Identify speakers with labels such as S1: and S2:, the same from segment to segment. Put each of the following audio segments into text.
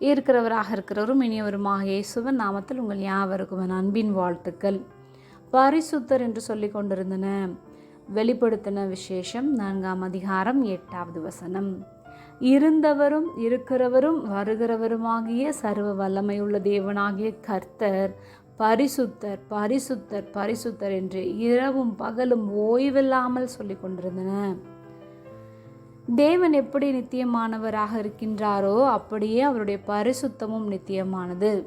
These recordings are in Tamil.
S1: இருக்கிறவராக இருக்கிறவரும் இனியவருமாக இயேசுவன் நாமத்தில் உங்கள் யாவருக்கும் அன்பின் வாழ்த்துக்கள். பரிசுத்தர் என்று சொல்லி கொண்டிருந்தன. வெளிப்படுத்தின விசேஷம் நான்காம் அதிகாரம் எட்டாவது வசனம். இருந்தவரும் இருக்கிறவரும் வருகிறவருமாகிய சர்வ வல்லமையுள்ள தேவனாகிய கர்த்தர் பரிசுத்தர் பரிசுத்தர் பரிசுத்தர் என்று இரவும் பகலும் ஓய்வில்லாமல் சொல்லி கொண்டிருந்தன. தேவன் எப்படி நித்தியமானவராக இருக்கின்றாரோ அப்படியே அவருடைய பரிசுத்தமும் நித்தியமானது.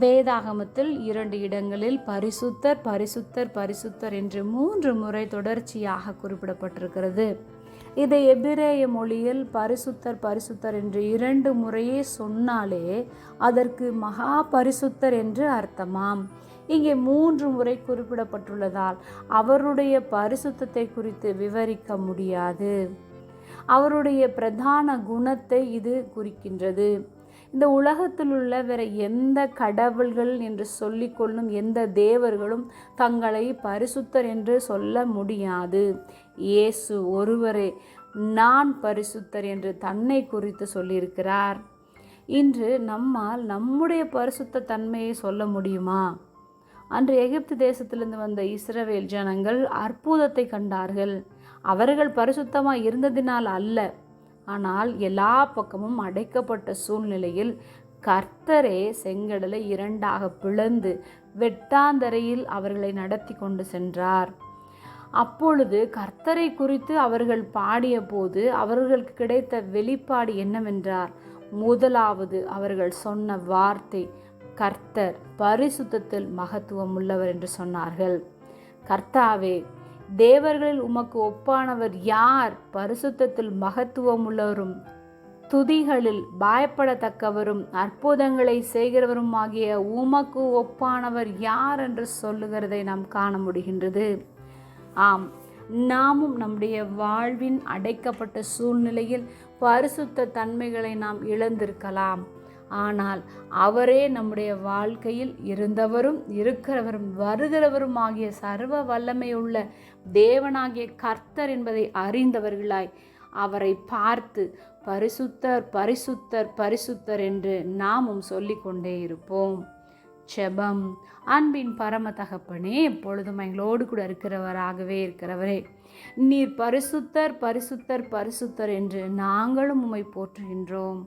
S1: வேதாகமத்தில் இரண்டு இடங்களில் பரிசுத்தர் பரிசுத்தர் பரிசுத்தர் என்று மூன்று முறை தொடர்ச்சியாக குறிப்பிடப்பட்டிருக்கிறது. இதை எபிரேய மொழியில் பரிசுத்தர் பரிசுத்தர் என்று இரண்டு முறையே சொன்னாலே அதற்கு மகா பரிசுத்தர் என்று அர்த்தமாம். இங்கே மூன்று முறை குறிப்பிடப்பட்டுள்ளதால் அவருடைய பரிசுத்தத்தை குறித்து விவரிக்க முடியாது. அவருடைய பிரதான குணத்தை இது குறிக்கின்றது. இந்த உலகத்தில் உள்ள வேற எந்த கடவுள்கள் என்று சொல்லிக்கொள்ளும் எந்த தேவர்களும் தங்களை பரிசுத்தர் என்று சொல்ல முடியாது. இயேசு ஒருவரே நான் பரிசுத்தர் என்று தன்னை குறித்து சொல்லியிருக்கிறார். இன்று நம்மால் நம்முடைய பரிசுத்த தன்மையை சொல்ல முடியுமா? அன்று எகிப்து தேசத்திலிருந்து வந்த இஸ்ரவேல் ஜனங்கள் அற்புதத்தை கண்டார்கள். அவர்கள் பரிசுத்தமாக இருந்ததினால் அல்ல. ஆனால் எல்லா பக்கமும் அடைக்கப்பட்ட சூழ்நிலையில் கர்த்தரே செங்கடலை இரண்டாக பிளந்து வெட்டாந்தரையில் அவர்களை நடத்தி கொண்டு சென்றார். அப்பொழுது கர்த்தரை குறித்து அவர்கள் பாடிய போது அவர்களுக்கு கிடைத்த வெளிப்பாடு என்னவென்றார்? முதலாவது அவர்கள் சொன்ன வார்த்தை கர்த்தர் பரிசுத்தத்தில் மகத்துவம் உள்ளவர் என்று சொன்னார்கள். கர்த்தாவே தேவர்களில் உமக்கு ஒப்பானவர் யார்? பரிசுத்தத்தில் மகத்துவம் உள்ளவரும் துதிகளில் பயப்படத்தக்கவரும் அற்புதங்களை செய்கிறவரும் ஆகிய உமக்கு ஒப்பானவர் யார் என்று சொல்லுகிறதை நாம் காண முடிகின்றது. ஆம் நாமும் நம்முடைய வாழ்வின் அடைக்கப்பட்ட சூழ்நிலையில் பரிசுத்த தன்மைகளை நாம் இழந்திருக்கலாம். ஆனால் அவரே நம்முடைய வாழ்க்கையில் இருந்தவரும் இருக்கிறவரும் வருகிறவரும் ஆகிய சர்வ வல்லமையுள்ள தேவனாகிய கர்த்தர் என்பதை அறிந்தவர்களாய் அவரை பார்த்து பரிசுத்தர் பரிசுத்தர் பரிசுத்தர் என்று நாமும் சொல்லிக்கொண்டே இருப்போம். செபம். அன்பின் பரம தகப்பனே எப்பொழுதும் எங்களோடு கூட இருக்கிறவராகவே இருக்கிறவரே நீர் பரிசுத்தர் பரிசுத்தர் பரிசுத்தர் என்று நாங்களும் உம்மை போற்றுகின்றோம்.